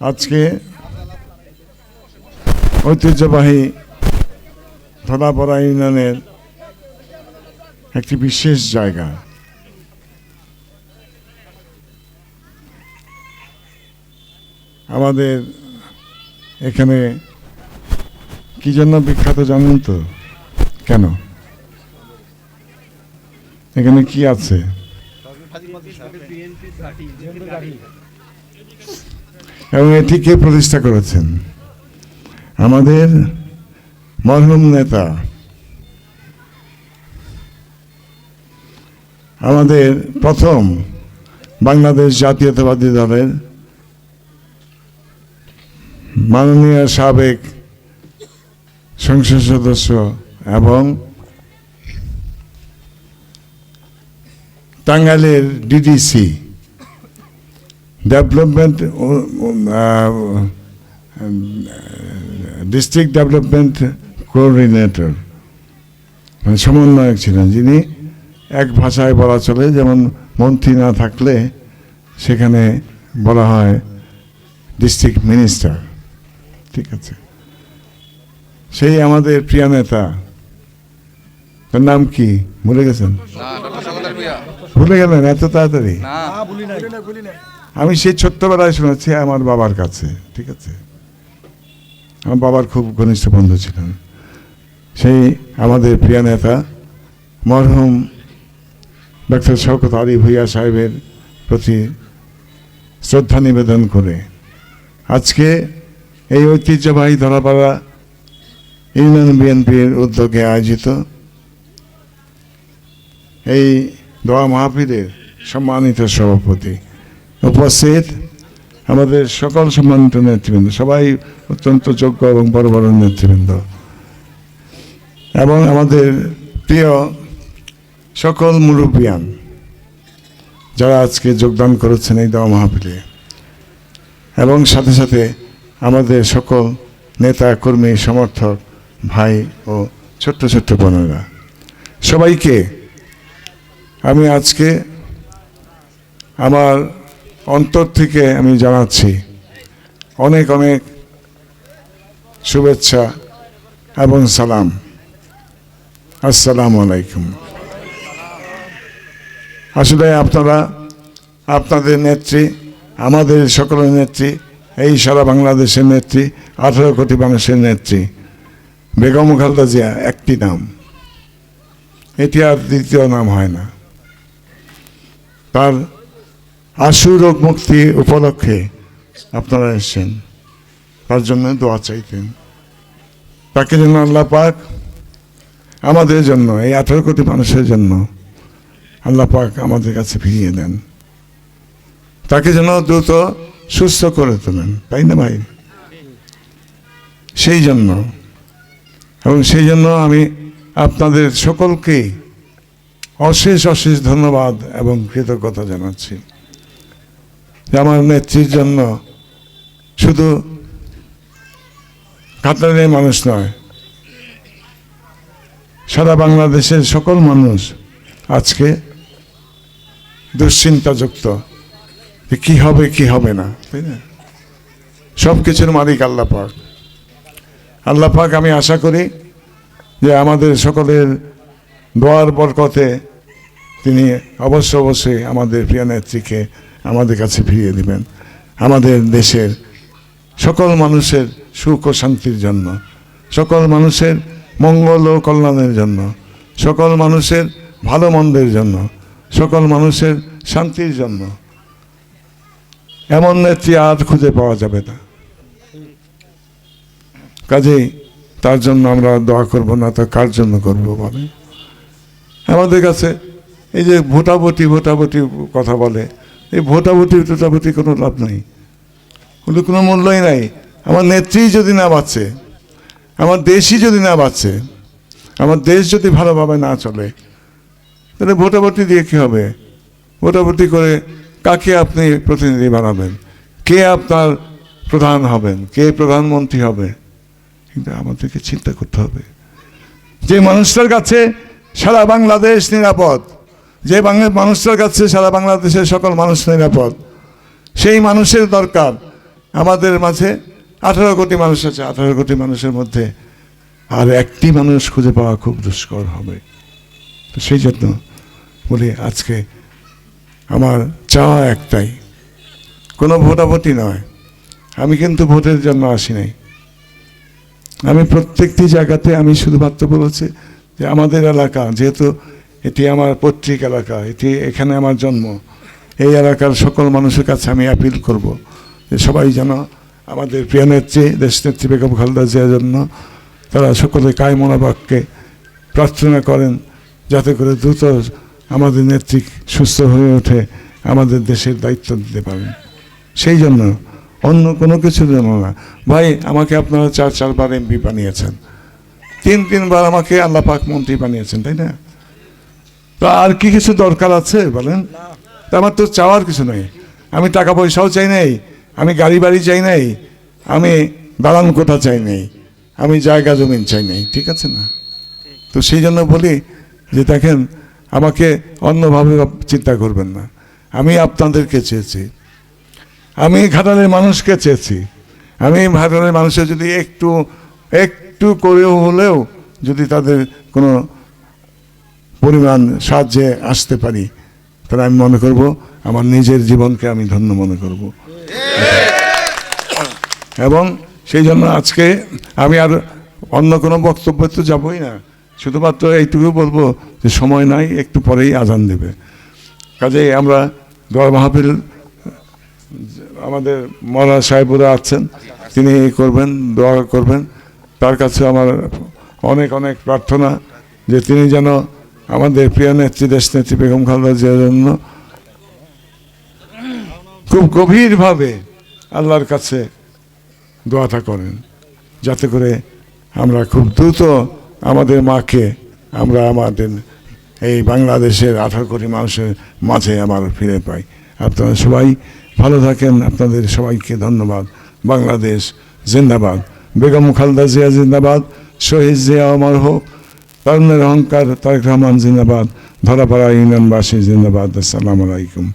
আজকে ঐতিহ্যবাহী ধরাপড়া ইউনিয়নের একটি বিশেষ জায়গা। আমাদের এখানে কি জন্য বিখ্যাত জানেন তো? কেন? এখানে কি আছে? এবং এটি কে প্রতিষ্ঠা করেছেন আমাদের মরহুম নেতা, আমাদের প্রথম বাংলাদেশ জাতীয়তাবাদী দলের মাননীয় সাবেক সংসদ সদস্য এবং টাঙ্গাইলের DDC development district development coordinator মানে সমন্বয়ক ছিলেন যিনি এক ভাষায় বলা চলে, যেমন মন্ত্রী না থাকলে সেখানে বলা হয় ডিস্ট্রিক্ট মিনিস্টার ঠিক আছে? সেই আমাদের প্রিয় নেতা নাম কি? ভুলে গেছেন? ভুলে গেলেন এত তাড়াতাড়ি? আমি সেই ছোট্টবেলায় শুনেছি আমার বাবার কাছে ঠিক আছে? আমার বাবার খুব ঘনিষ্ঠ বন্ধু ছিলেন। সেই আমাদের প্রিয় নেতা মরহুম ডক্টর শওকত আলী ভুইয়া সাহেবের প্রতি শ্রদ্ধা নিবেদন করে আজকে এই ঐতিহ্যবাহী ধরাপাড়া ইউনিয়ন বিএনপির উদ্যোগে আয়োজিত এই দোয়া মাহফিলের সম্মানিত সভাপতি উপস্থিত আমাদের সকল সম্মানিত নেতৃবৃন্দ, সবাই অত্যন্ত যোগ্য এবং বড় বড় নেতৃবৃন্দ। এবং আমাদের প্রিয় সকল মুরব্বিয়ান যারা আজকে যোগদান করেছেন এই দেওয়া মাহফিলে, এবং সাথে সাথে আমাদের সকল নেতা, কর্মী, সমর্থক, ভাই ও ছোট্ট ছোট্ট বোনেরা, সবাইকে আমি আজকে আমার অন্তর থেকে আমি জানাচ্ছি অনেক অনেক শুভেচ্ছা এবং সালাম। আসসালামু আলাইকুম। আসলে আপনারা, আপনাদের নেত্রী, আমাদের সকলের নেত্রী, এই সারা বাংলাদেশের নেত্রী, আঠারো কোটি মানুষের নেত্রী, বেগম খালদা জিয়া একটি নাম। এটি আর দ্বিতীয় নাম হয় না। তার আশু রোগ মুক্তি উপলক্ষে আপনারা এসেছেন। তার জন্য দোয়া চাইতেন। তাকে যেন আল্লাহ পাক আমাদের জন্য, এই আঠারো কোটি মানুষের জন্য আল্লাহ পাক আমাদের কাছে ফিরিয়ে দেন। তাকে যেন দ্রুত সুস্থ করে তোলেন, তাই না ভাই? সেই জন্য, এবং সেই জন্য আমি আপনাদের সকলকেই অশেষ অশেষ ধন্যবাদ এবং কৃতজ্ঞতা জানাচ্ছি। আমার নেত্রীর জন্য শুধু কাতারের মানুষ নয়, সারা বাংলাদেশের সকল মানুষ আজকে দুশ্চিন্তাযুক্ত কি হবে কি হবে না, তাই না? সব কিছুর মালিক আল্লাহ পাক। আল্লাহ আমি আশা করি যে আমাদের সকলের দোয়ার বরকতে তিনি অবশ্য অবশ্যই আমাদের প্রিয় নেত্রীকে আমাদের কাছে ফিরিয়ে দিবেন। আমাদের দেশের সকল মানুষের সুখ ও শান্তির জন্য, সকল মানুষের মঙ্গল ও কল্যাণের জন্য, সকল মানুষের ভালো মন্দের জন্য, সকল মানুষের শান্তির জন্য। এমন নেত্রী আর খুঁজে পাওয়া যাবে না। কাজেই তার জন্য আমরা দোয়া করব, না তো কার জন্য করব বলে আমাদের কাছে এই যে ভোটাভুটি ভোটাভুটি কথা বলে, এই ভোটাভুটি টোটাভুটি কোনো লাভ নেই। ওগুলো কোনো মূল্যই নাই। আমার নেত্রী যদি না বাঁচে, আমার দেশই যদি না বাঁচে, আমার দেশ যদি ভালোভাবে না চলে, তাহলে ভোটাভুটি দিয়ে কী হবে? ভোটাভুটি করে কাকে আপনি প্রতিনিধি বানাবেন? কে আপনার প্রধান হবেন? কে প্রধানমন্ত্রী হবে? কিন্তু আমাদেরকে চিন্তা করতে হবে। যে মানুষটার কাছে সারা বাংলাদেশ নিরাপদ। যে বাংলার মানুষটার কাছে সারা বাংলাদেশের সকল মানুষ নিরাপদ। সেই মানুষের দরকার আমাদের মাঝে। আঠারো কোটি মানুষ আছে, আঠারো কোটি মানুষের মধ্যে। আর একটি মানুষ খুঁজে পাওয়া খুব দুষ্কর হবে। তো সেই জন্য বলি আজকে আমার চাওয়া একটাই। কোনো ভোটাভুটি নয়। আমি কিন্তু ভোটের জন্য আসি নাই। আমি প্রত্যেকটি জায়গাতে আমি শুধুমাত্র বলেছি যে আমাদের এলাকা, যেহেতু এটি আমার পৈতৃক এলাকা, এটি এখানে আমার জন্ম, এই এলাকার সকল মানুষের কাছে আমি অ্যাপিল করব যে সবাই যেন আমাদের প্রিয় নেত্রী দেশ নেত্রী বেগম খালেদা জিয়ার জন্য তারা সকলে কায় মনোবাক্যে প্রার্থনা করেন যাতে করে দ্রুত আমাদের নেত্রী সুস্থ হয়ে ওঠে, আমাদের দেশের দায়িত্ব দিতে পারেন। সেই জন্য অন্য কোনো কিছু জন্য না। ভাই, আমাকে আপনারা চার চারবার এমপি বানিয়েছেন। তিন তিনবার আমাকে আল্লাহ পাক মন্ত্রী বানিয়েছেন, তাই না? তো আর কি কিছু দরকার আছে, বলেন? তা আমার তো চাওয়ার কিছু নেই। আমি টাকা পয়সাও চাই নাই, আমি গাড়ি বাড়ি চাই নাই, আমি দালান কোঠা চাই নাই, আমি জায়গা জমিন চাই নাই, ঠিক আছে না? তো সেই জন্য বলি যে দেখেন, আমাকে অন্যভাবে চিন্তা করবেন না। আমি আপনাদেরকে চেয়েছি। আমি ঘাটালের মানুষকে চেয়েছি। আমি ঘাটালের মানুষের যদি একটু একটু করেও হলেও যদি তাদের কোনো পরিমাণ সাহায্যে আসতে পারি, তাহলে আমি মনে করব আমার নিজের জীবনকে আমি ধন্য মনে করব। এবং সেই জন্য আজকে আমি আর অন্য কোনো বক্তব্য তো যাবই না। শুধুমাত্র এইটুকু বলব যে সময় নাই, একটু পরেই আজান দেবে। কাজেই আমরা দোয়া মাহফিল, আমাদের মৌলানা সাহেবরা আছেন, তিনি করবেন, দোয়া করবেন। তার কাছে আমার অনেক অনেক প্রার্থনা যে তিনি যেন আমাদের প্রিয় নেত্রী দেশ নেত্রী বেগম খালেদা জিয়ার জন্য খুব গভীরভাবে আল্লাহর কাছে দোয়াটা করেন, যাতে করে আমরা খুব দ্রুত আমাদের মাকে, আমরা আমাদের এই বাংলাদেশের আঠারো কোটি মানুষের মাঝে আবার ফিরে পাই। আপনারা সবাই ভালো থাকেন। আপনাদের সবাইকে ধন্যবাদ। বাংলাদেশ জিন্দাবাদ। বেগম খালদা জিয়া জিন্দাবাদ, শহীদ জিয়া অমর হোক তরুণের অহংকার, তারেক রহমান জিন্দাবাদ, ধরাপাড়া ইউনিয়নবাসী জিন্দাবাদ, আসসালামু আলাইকুম।